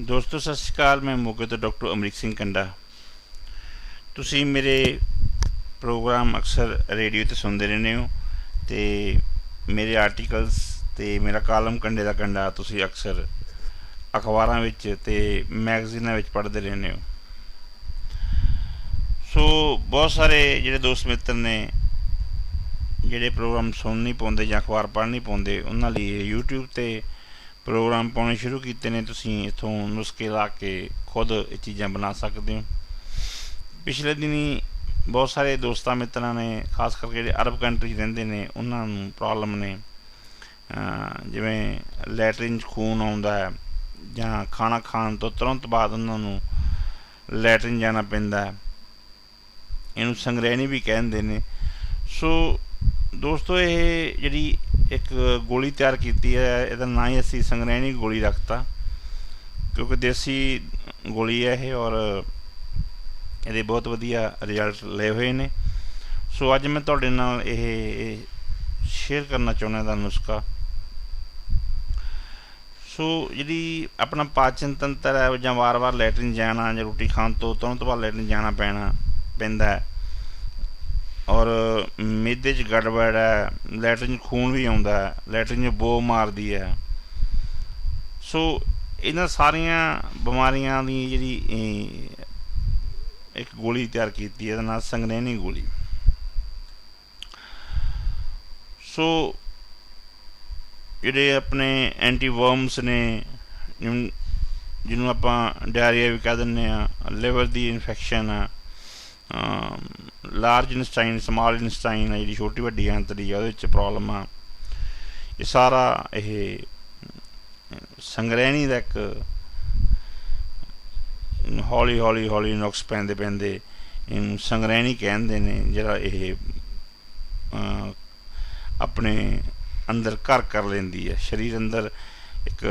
ਦੋਸਤੋ, ਸਤਿ ਸ਼੍ਰੀ ਅਕਾਲ। ਮੈਂ ਮੋਗੇ ਤੋਂ ਡਾਕਟਰ ਅਮਰੀਕ ਸਿੰਘ ਕੰਡਾ। ਤੁਸੀਂ ਮੇਰੇ ਪ੍ਰੋਗਰਾਮ ਅਕਸਰ ਰੇਡੀਓ ਤੇ ਸੁਣਦੇ ਰਹਿੰਦੇ ਹੋ ਤੇ ਮੇਰੇ ਆਰਟੀਕਲਸ ਤੇ ਮੇਰਾ ਕਾਲਮ ਕੰਡੇ ਦਾ ਕੰਡਾ ਤੁਸੀਂ ਅਕਸਰ ਅਖਬਾਰਾਂ ਵਿੱਚ ਤੇ ਮੈਗਜ਼ੀਨਾਂ ਵਿੱਚ ਪੜ੍ਹਦੇ ਰਹਿੰਦੇ ਹੋ। ਸੋ, ਬਹੁਤ ਸਾਰੇ ਜਿਹੜੇ ਦੋਸਤ ਮਿੱਤਰ ਨੇ, ਜਿਹੜੇ ਪ੍ਰੋਗਰਾਮ ਸੁਣ ਨਹੀਂ ਪਾਉਂਦੇ ਜਾਂ ਅਖਬਾਰ ਪੜ੍ਹ ਨਹੀਂ ਪਾਉਂਦੇ, ਉਹਨਾਂ ਲਈ YouTube ਤੇ ਪ੍ਰੋਗਰਾਮ ਪਾਉਣੇ ਸ਼ੁਰੂ ਕੀਤੇ ਨੇ, ਤੁਸੀਂ ਇਥੋਂ ਨੁਸਖੇ ਲਾ ਕੇ ਖੁਦ ਇਹ ਚੀਜ਼ਾਂ ਬਣਾ ਸਕਦੇ ਹੋ। ਪਿਛਲੇ ਦਿਨੀ ਬਹੁਤ ਸਾਰੇ ਦੋਸਤਾਂ ਮਿੱਤਰਾਂ ਨੇ, ਖਾਸ ਕਰਕੇ ਜਿਹੜੇ ਅਰਬ ਕੰਟਰੀ ਰਹਿੰਦੇ ਨੇ, ਉਹਨਾਂ ਨੂੰ ਪ੍ਰੋਬਲਮ ਨੇ। ਜਿਵੇਂ ਲੈਟਰਿਨ 'ਚ ਖੂਨ ਆਉਂਦਾ ਹੈ ਜਾਂ ਖਾਣਾ ਖਾਣ ਤੋਂ ਤੁਰੰਤ ਬਾਅਦ ਉਹਨਾਂ ਨੂੰ ਲੈਟਰਿਨ ਜਾਣਾ ਪੈਂਦਾ ਹੈ। ਇਹਨੂੰ ਸੰਗ੍ਰਹਿਣੀ ਵੀ ਕਹਿੰਦੇ ਨੇ। ਸੋ ਦੋਸਤੋ, ਇਹ ਜਿਹੜੀ ਇੱਕ ਗੋਲੀ ਤਿਆਰ ਕੀਤੀ ਹੈ, ਇਹਦਾ ਨਾਂ ਹੀ ਅਸੀਂ ਸੰਗਰੈਣੀ ਗੋਲੀ ਰੱਖਤਾ। ਕਿਉਂਕਿ ਦੇਸੀ ਗੋਲੀ ਹੈ ਇਹ ਔਰ ਇਹਦੇ ਬਹੁਤ ਵਧੀਆ ਰਿਜ਼ਲਟ ਲਏ ਹੋਏ ਨੇ। ਸੋ ਅੱਜ ਮੈਂ ਤੁਹਾਡੇ ਨਾਲ ਇਹ ਸ਼ੇਅਰ ਕਰਨਾ ਚਾਹੁੰਦਾ ਦਾ ਨੁਸਖਾ। ਸੋ ਜਿਹੜੀ ਆਪਣਾ ਪਾਚਨ ਤੰਤਰ ਹੈ, ਜਾਂ ਵਾਰ-ਵਾਰ ਲੈਟਰਿਨ ਜਾਣਾ ਜਾਂ ਰੋਟੀ ਖਾਣ ਤੋਂ ਤੁਰੰਤ ਬਾਅਦ ਲੈਟਰਿਨ ਜਾਣਾ ਪੈਣਾ, ਪੈਂਦਾ ਹੈ। ਔਰ ਮਿੱਦੇ 'ਚ ਗੜਬੜ ਹੈ ਲੈਟਰਿਨ 'ਚ ਖੂਨ ਵੀ ਆਉਂਦਾ ਹੈ ਲੈਟਰਿਨ 'ਚ ਬੋ ਮਾਰਦੀ ਹੈ। ਸੋ ਇਹਨਾਂ ਸਾਰੀਆਂ ਬਿਮਾਰੀਆਂ ਦੀ ਜਿਹੜੀ ਇੱਕ ਗੋਲੀ ਤਿਆਰ ਕੀਤੀ ਹੈ, ਇਹਦਾ ਨਾਮ ਸੰਗਨੈਨੀ ਗੋਲੀ। ਸੋ ਜਿਹੜੇ ਆਪਣੇ ਐਂਟੀ ਵਰਮਸ ਨੇ ਜਿਹਨੂੰ ਆਪਾਂ ਡਾਇਰੀਆ ਵੀ ਕਹਿ ਦਿੰਦੇ ਆ ਲਿਵਰ ਦੀ ਇਨਫੈਕਸ਼ਨ ਆ ਲਾਰਜ ਇਨਸਟਾਈਨ ਸਮਾਲ ਇਨਸਟਾਈਨ ਹੈ ਜਿਹੜੀ ਛੋਟੀ ਵੱਡੀ ਅੰਤਰੀ ਆ, ਉਹਦੇ ਵਿੱਚ ਪ੍ਰੋਬਲਮ ਆ। ਇਹ ਸਾਰਾ ਇਹ ਸੰਗ੍ਰਹਿਣੀ ਦਾ ਇੱਕ ਹੌਲੀ ਹੌਲੀ ਹੌਲੀ ਨੁਕਸ ਪੈਂਦੇ ਪੈਂਦੇ, ਇਹਨੂੰ ਸੰਗਰੈਣੀ ਕਹਿੰਦੇ ਨੇ, ਜਿਹੜਾ ਇਹ ਆਪਣੇ ਅੰਦਰ ਘਰ ਕਰ ਲੈਂਦੀ ਹੈ ਸਰੀਰ ਅੰਦਰ ਇੱਕ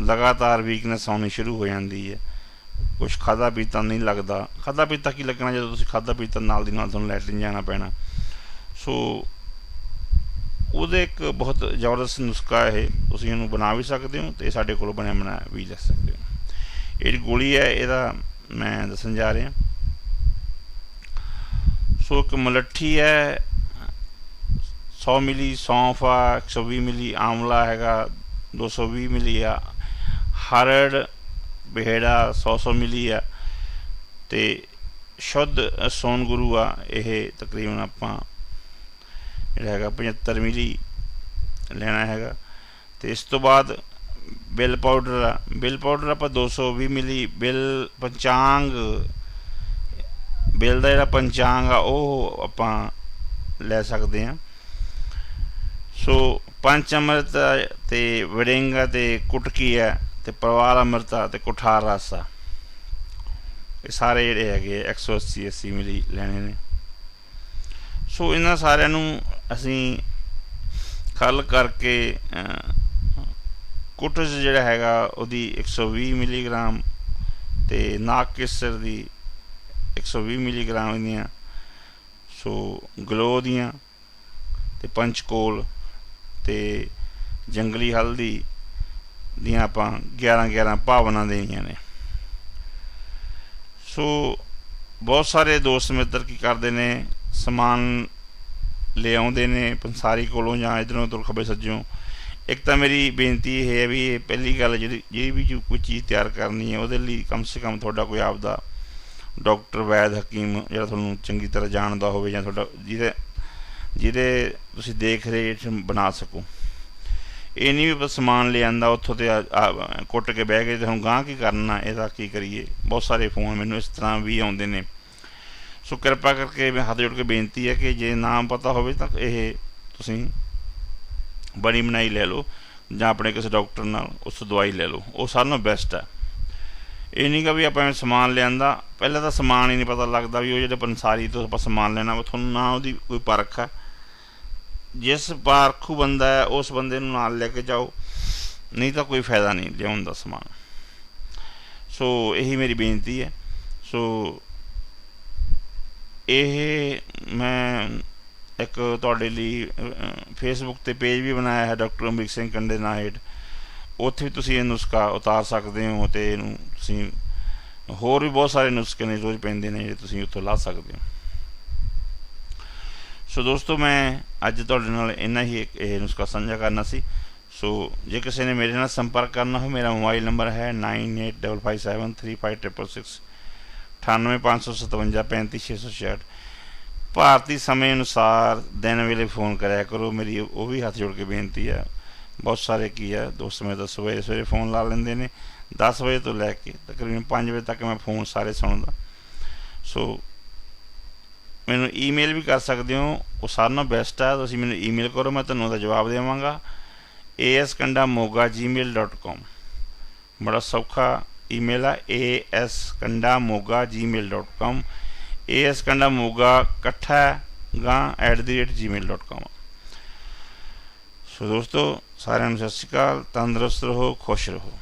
ਲਗਾਤਾਰ ਵੀਕਨੈਸ ਆਉਣੀ ਸ਼ੁਰੂ ਹੋ ਜਾਂਦੀ ਹੈ ਕੁਝ ਖਾਦਾ ਪੀਤਾ ਨਹੀਂ ਲੱਗਦਾ। ਖਾਦਾ ਪੀਤਾ ਕੀ ਲੱਗਣਾ ਜਦੋਂ ਤੁਸੀਂ ਖਾਦਾ ਪੀਤਾ ਨਾਲ ਦੀ ਨਾਲ ਤੁਹਾਨੂੰ ਲੈਟਰਿਨ ਜਾਣਾ ਪੈਣਾ। ਸੋ ਉਹਦੇ ਇੱਕ ਬਹੁਤ ਜ਼ਬਰਦਸਤ ਨੁਸਖਾ ਇਹ, ਤੁਸੀਂ ਇਹਨੂੰ ਬਣਾ ਵੀ ਸਕਦੇ ਹੋ ਤੇ ਸਾਡੇ ਕੋਲ ਬਣਿਆ ਬਣਾਇਆ ਵੀ ਲੈ ਸਕਦੇ ਹੋ। ਇਹ ਗੋਲੀ ਹੈ, ਇਹਦਾ ਮੈਂ ਦੱਸਣ ਜਾ ਰਿਹਾ। ਸੋ ਇੱਕ ਮਲੱਠੀ ਹੈ 100 ਮਿਲੀ, ਸੌਂਫ ਆ 120 ਮਿਲੀ ਆਮਲਾ ਹੈਗਾ 220 ਮਿਲੀ ਆ। ਹਰੜ ਬਿਹੜਾ 100-100 ਮਿਲੀ ਆ ਤੇ ਸ਼ੁੱਧ ਸੋਨ ਗੁਰੂ ਆ, ਇਹ ਤਕਰੀਬਨ ਆਪਾਂ ਜਿਹੜਾ ਹੈਗਾ 75 ਮਿਲੀ ਲੈਣਾ ਹੈਗਾ। ਤੇ ਇਸ ਤੋਂ ਬਾਅਦ ਬਿਲ ਪਾਊਡਰ ਆ। ਬਿਲ ਪਾਊਡਰ ਆਪਾਂ 220 ਮਿਲੀ। ਬਿਲ ਪੰਚਾਂਗ, ਬਿਲ ਦਾ ਜਿਹੜਾ ਪੰਚਾਂਗ ਆ, ਉਹ ਆਪਾਂ ਲੈ ਸਕਦੇ ਆ ਸੋ ਪੰਜ ਅੰਮ੍ਰਿਤ ਤੇ ਵੜਿੰਗਾ ਤੇ ਕੁਟਕੀ ਹੈ ਤੇ ਪਰਵਾਰ ਅੰਮ੍ਰਿਤਾ ਤੇ ਕੁਠਾਰ ਰਾਸਾ। ਇਹ ਸਾਰੇ ਜਿਹੜੇ ਹੈਗੇ 180 80 ਮਿਲੀ ਲੈਣੇ ਨੇ। ਸੋ ਇਹਨਾਂ ਸਾਰਿਆਂ ਨੂੰ ਅਸੀਂ ਖਲ ਕਰਕੇ ਕੁਟਜ ਜਿਹੜਾ ਹੈਗਾ, ਉਹਦੀ 120 ਮਿਲੀਗ੍ਰਾਮ ਤੇ ਨਾਕ ਕੇਸਰ ਦੀ 120 ਮਿਲੀਗ੍ਰਾਮ ਦੀਆਂ ਸੋ ਗਲੋ ਦੀਆਂ ਤੇ ਪੰਚਕੋਲ ਤੇ ਜੰਗਲੀ ਹਲਦੀ ਦੀਆਂ ਆਪਾਂ 11 11 ਭਾਵਨਾ ਦੇਣੀਆਂ ਨੇ। ਸੋ ਬਹੁਤ ਸਾਰੇ ਦੋਸਤ ਮਿੱਤਰ ਕੀ ਕਰਦੇ ਨੇ? ਸਮਾਨ ਲੈ ਆਉਂਦੇ ਨੇ ਪੰਸਾਰੀ ਕੋਲੋਂ ਜਾਂ ਇਧਰੋਂ ਤੋਂ ਖੱਬੇ ਸੱਜੋਂ ਇੱਕ ਤਾਂ ਮੇਰੀ ਬੇਨਤੀ ਇਹ ਹੈ ਵੀ ਇਹ ਪਹਿਲੀ ਗੱਲ ਜਿਹੜੀ ਜਿਹੜੀ ਵੀ ਕੋਈ ਚੀਜ਼ ਤਿਆਰ ਕਰਨੀ ਹੈ, ਉਹਦੇ ਲਈ ਕਮ ਸੇ ਕਮ ਤੁਹਾਡਾ ਕੋਈ ਆਪਦਾ ਡਾਕਟਰ ਵੈਦ ਹਕੀਮ ਜਿਹੜਾ ਤੁਹਾਨੂੰ ਚੰਗੀ ਤਰ੍ਹਾਂ ਜਾਣਦਾ ਹੋਵੇ ਜਾਂ ਤੁਹਾਡਾ ਜਿਹਦੇ ਜਿਹਦੇ ਤੁਸੀਂ ਦੇਖ ਰੇਖ ਬਣਾ ਸਕੋ। ਇਹ ਨਹੀਂ ਵੀ ਬਸ ਸਮਾਨ ਲਿਆਂਦਾ ਉੱਥੋਂ ਤੇ ਕੁੱਟ ਕੇ ਬਹਿ ਗਏ ਤੇ ਹੁਣ ਗਾਂ ਕੀ ਕਰਨਾ, ਇਹਦਾ ਕੀ ਕਰੀਏ? ਬਹੁਤ ਸਾਰੇ ਫੋਨ ਮੈਨੂੰ ਇਸ ਤਰ੍ਹਾਂ ਵੀ ਆਉਂਦੇ ਨੇ। ਸੋ ਕਿਰਪਾ ਕਰਕੇ ਮੈਂ ਹੱਥ ਜੋੜ ਕੇ ਬੇਨਤੀ ਹੈ ਕਿ ਜੇ ਨਾਮ ਪਤਾ ਹੋਵੇ ਤਾਂ ਇਹ ਤੁਸੀਂ ਬਣੀ ਬਣਾਈ ਲੈ ਲਓ ਜਾਂ ਆਪਣੇ ਕਿਸੇ ਡਾਕਟਰ ਨਾਲ ਉਸ ਦਵਾਈ ਲੈ ਲਓ। ਉਹ ਸਾਰਿਆਂ ਨਾਲੋਂ ਬੈਸਟ ਹੈ ਇਹ ਨਹੀਂ ਕਿ ਵੀ ਆਪਾਂ ਸਮਾਨ ਲਿਆਂਦਾ ਪਹਿਲਾਂ ਤਾਂ ਸਮਾਨ ਹੀ ਨਹੀਂ ਪਤਾ ਲੱਗਦਾ ਵੀ ਉਹ ਜਿਹੜੇ ਪੰਸਾਰੀ ਤੋਂ ਆਪਾਂ ਸਮਾਨ ਲੈਣਾ ਵਾ ਤੁਹਾਨੂੰ ਨਾ ਉਹਦੀ ਕੋਈ ਪਰਖ ਹੈ ਜਿਸ ਪਾਰਖੂ ਬੰਦਾ ਹੈ, ਉਸ ਬੰਦੇ ਨੂੰ ਨਾਲ ਲੈ ਕੇ ਜਾਓ। ਨਹੀਂ ਤਾਂ ਕੋਈ ਫਾਇਦਾ ਨਹੀਂ ਲਿਆਉਣ ਦਾ ਸਮਾਨ। ਸੋ ਇਹੀ ਮੇਰੀ ਬੇਨਤੀ ਹੈ। ਸੋ ਇਹ ਮੈਂ ਇੱਕ ਤੁਹਾਡੇ ਲਈ ਫੇਸਬੁੱਕ ਤੇ ਪੇਜ ਵੀ ਬਣਾਇਆ ਹੈ ਡਾਕਟਰ ਅਮਰੀਕ ਸਿੰਘ ਕੰਡੇ ਨਾਂ ਹੇਠ ਉੱਥੇ ਵੀ ਤੁਸੀਂ ਇਹ ਨੁਸਖਾ ਉਤਾਰ ਸਕਦੇ ਹੋ ਤੇ ਇਹਨੂੰ ਤੁਸੀਂ ਹੋਰ ਵੀ ਬਹੁਤ ਸਾਰੇ ਨੁਸਖੇ ਨੇ ਰੋਜ਼ ਪੈਂਦੇ ਨੇ, ਜਿਹੜੇ ਤੁਸੀਂ ਉੱਥੋਂ ਲਾ ਸਕਦੇ ਹੋ। ਸੋ ਦੋਸਤੋ, ਮੈਂ ਅੱਜ ਤੁਹਾਡੇ ਨਾਲ ਇੰਨਾ ਹੀ ਇੱਕ ਇਹ ਨੁਸਖਾ ਸਾਂਝਾ ਕਰਨਾ ਸੀ। ਸੋ ਜੇ ਕਿਸੇ ਨੇ ਮੇਰੇ ਨਾਲ ਸੰਪਰਕ ਕਰਨਾ ਹੋ ਮੇਰਾ ਮੋਬਾਈਲ ਨੰਬਰ ਹੈ 9855735666 9855535666 ਭਾਰਤੀ ਸਮੇਂ ਅਨੁਸਾਰ ਦਿਨ ਵੇਲੇ ਫੋਨ ਕਰਿਆ ਕਰੋ। ਮੇਰੀ ਉਹ ਵੀ ਹੱਥ ਜੋੜ ਕੇ ਬੇਨਤੀ ਆ। ਬਹੁਤ ਸਾਰੇ ਕੀ ਆ, ਦੋਸਤ ਮੇਰੇ ਤਾਂ ਸਵੇਰੇ ਸਵੇਰੇ ਫੋਨ ਲਾ ਲੈਂਦੇ ਨੇ। 10 ਵਜੇ ਤੋਂ ਲੈ ਕੇ ਤਕਰੀਬਨ 5 ਵਜੇ ਤੱਕ ਮੈਂ ਫੋਨ ਸਾਰੇ ਸੁਣਦਾ। ਸੋ ਮੈਨੂੰ ਈਮੇਲ ਵੀ ਕਰ ਸਕਦੇ ਹੋ। ਉਹ ਸਾਰਿਆਂ ਨਾਲੋਂ ਬੈਸਟ ਆ। ਤੁਸੀਂ ਮੈਨੂੰ ਈਮੇਲ ਕਰੋ, ਮੈਂ ਤੁਹਾਨੂੰ ਉਹਦਾ ਜਵਾਬ ਦੇਵਾਂਗਾ। Askandamoga@gmail.com ਬੜਾ ਸੌਖਾ ਈਮੇਲ ਹੈ askandamoga@gmail.com askandamoga ਇਕੱਠਾ ਗਾਂ @gmail.com ਸੋ ਦੋਸਤੋ, ਸਾਰਿਆਂ ਨੂੰ ਸਤਿ ਸ਼੍ਰੀ ਅਕਾਲ। ਤੰਦਰੁਸਤ ਰਹੋ, ਖੁਸ਼ ਰਹੋ।